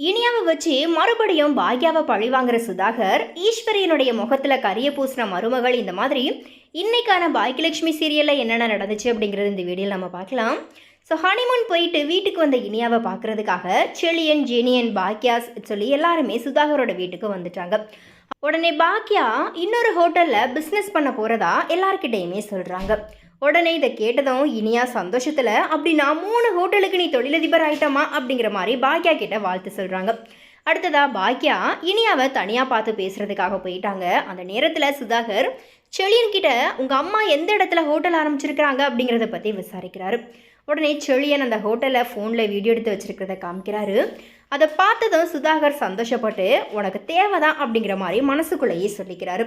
இனியாவை வச்சு மறுபடியும் பாக்யாவை பழி வாங்குற சுதாகர் ஈஸ்வரியனுடைய முகத்துல கரிய பூசின மருமகள் இந்த மாதிரி இன்னைக்கான பாக்கியலட்சுமி சீரியல்ல என்னென்ன நடந்துச்சு அப்படிங்கிறது இந்த வீடியோவில் நம்ம பார்க்கலாம். ஸோ ஹனிமூன் போயிட்டு வீட்டுக்கு வந்த இனியாவை பார்க்கறதுக்காக செலியன் ஜெனியன் பாக்யாஸ் சொல்லி எல்லாருமே சுதாகரோட வீட்டுக்கு வந்துட்டாங்க. உடனே பாக்யா இன்னொரு ஹோட்டலில் பிஸ்னஸ் பண்ண போகிறதா எல்லார்கிட்டயுமே சொல்கிறாங்க உடனே இதை கேட்டதும் இனியா சந்தோஷத்தில் அப்படின்னா மூணு ஹோட்டலுக்கு நீ தொழிலதிபர் ஆயிட்டமா? அப்படிங்கிற மாதிரி பாக்யா கிட்ட வாழ்த்து சொல்கிறாங்க அடுத்ததா பாக்யா இனியாவை தனியாக பார்த்து பேசுகிறதுக்காக போயிட்டாங்க. அந்த நேரத்தில் சுதாகர் செழியன்கிட்ட உங்கள் அம்மா எந்த இடத்துல ஹோட்டல் ஆரம்பிச்சிருக்கிறாங்க? அப்படிங்கிறத பற்றி விசாரிக்கிறாரு. உடனே செழியன் அந்த ஹோட்டலை ஃபோனில் வீடியோ எடுத்து வச்சிருக்கிறத காமிக்கிறாரு. அதை பார்த்ததும் சுதாகர் சந்தோஷப்பட்டு உனக்கு தேவைதான் அப்படிங்கிற மாதிரி மனசுக்குள்ளேயே சொல்லிக்கிறாரு.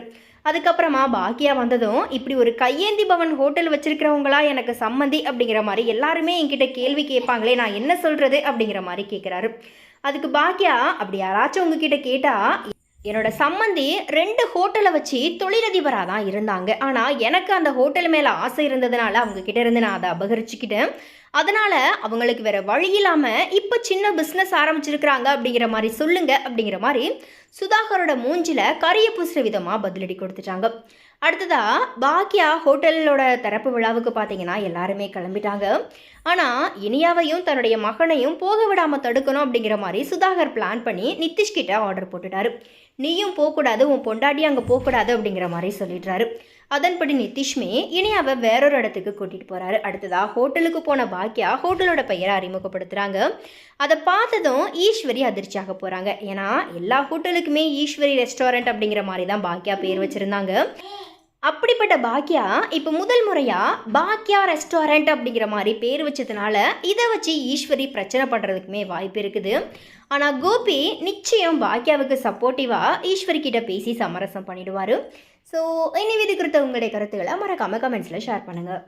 அதுக்கப்புறமா பாக்கியா வந்ததும் இப்படி ஒரு கையேந்தி பவன் ஹோட்டல் வச்சிருக்கிறவங்களா எனக்கு சம்மந்தி அப்படிங்கிற மாதிரி எல்லாருமே என்கிட்ட கேள்வி கேட்பாங்களே நான் என்ன சொல்றது அப்படிங்கிற மாதிரி கேட்குறாரு. அதுக்கு பாக்கியா அப்படி யாராச்சும் உங்ககிட்ட கேட்டா என்னோட சம்மந்தி ரெண்டு ஹோட்டலை வச்சு தொழிலதிபராக தான் இருந்தாங்க. ஆனால் எனக்கு அந்த ஹோட்டல் மேலே ஆசை இருந்ததுனால அவங்க கிட்ட இருந்து நான் அதை அபகரிச்சுக்கிட்டேன். அதனால் அவங்களுக்கு வேற வழி இல்லாமல் இப்போ சின்ன பிஸ்னஸ் ஆரம்பிச்சிருக்கிறாங்க அப்படிங்கிற மாதிரி சொல்லுங்க அப்படிங்கிற மாதிரி சுதாகரோட மூஞ்சில கரிய பூசுற விதமாக பதிலடி கொடுத்துட்டாங்க. அடுத்ததா பாக்கியா ஹோட்டலோட திறப்பு விழாவுக்கு பார்த்தீங்கன்னா எல்லாருமே கிளம்பிட்டாங்க. ஆனால் இனியாவையும் தன்னுடைய மகனையும் போக விடாமல் தடுக்கணும் அப்படிங்கிற மாதிரி சுதாகர் பிளான் பண்ணி நிதிஷ்கிட்ட ஆர்டர் போட்டுட்டாரு. நீயும் போகக்கூடாது உன் பொண்டாட்டி அங்கே போகக்கூடாது அப்படிங்கிற மாதிரி சொல்லிடுறாரு அதன்படி நிதிஷ்மே இனி இனியாவை வேறொரு இடத்துக்கு கூட்டிகிட்டு போகிறாரு அடுத்ததா ஹோட்டலுக்கு போன பாக்கியா ஹோட்டலோட பெயரை அறிமுகப்படுத்துகிறாங்க அதை பார்த்ததும் ஈஸ்வரி அதிர்ச்சியாக போகிறாங்க ஏன்னா எல்லா ஹோட்டலுக்குமே ஈஸ்வரி ரெஸ்டாரண்ட் அப்படிங்கிற மாதிரி தான் பாக்கியா பேர் வச்சுருந்தாங்க. அப்படிப்பட்ட பாக்கியா இப்போ முதல் முறையாக பாக்கியா ரெஸ்டாரண்ட் அப்படிங்கிற மாதிரி பேர் வச்சதுனால இதை வச்சு ஈஸ்வரி பிரச்சனை பண்ணுறதுக்குமே வாய்ப்பு இருக்குது. ஆனால் கோபி நிச்சயம் பாக்கியாவுக்கு சப்போர்ட்டிவாக ஈஸ்வரி கிட்ட பேசி சமரசம் பண்ணிடுவார். ஸோ இனி இது குறித்த உங்களுடைய கருத்துக்களை மறக்காமல் கமெண்ட்ஸில் ஷேர் பண்ணுங்கள்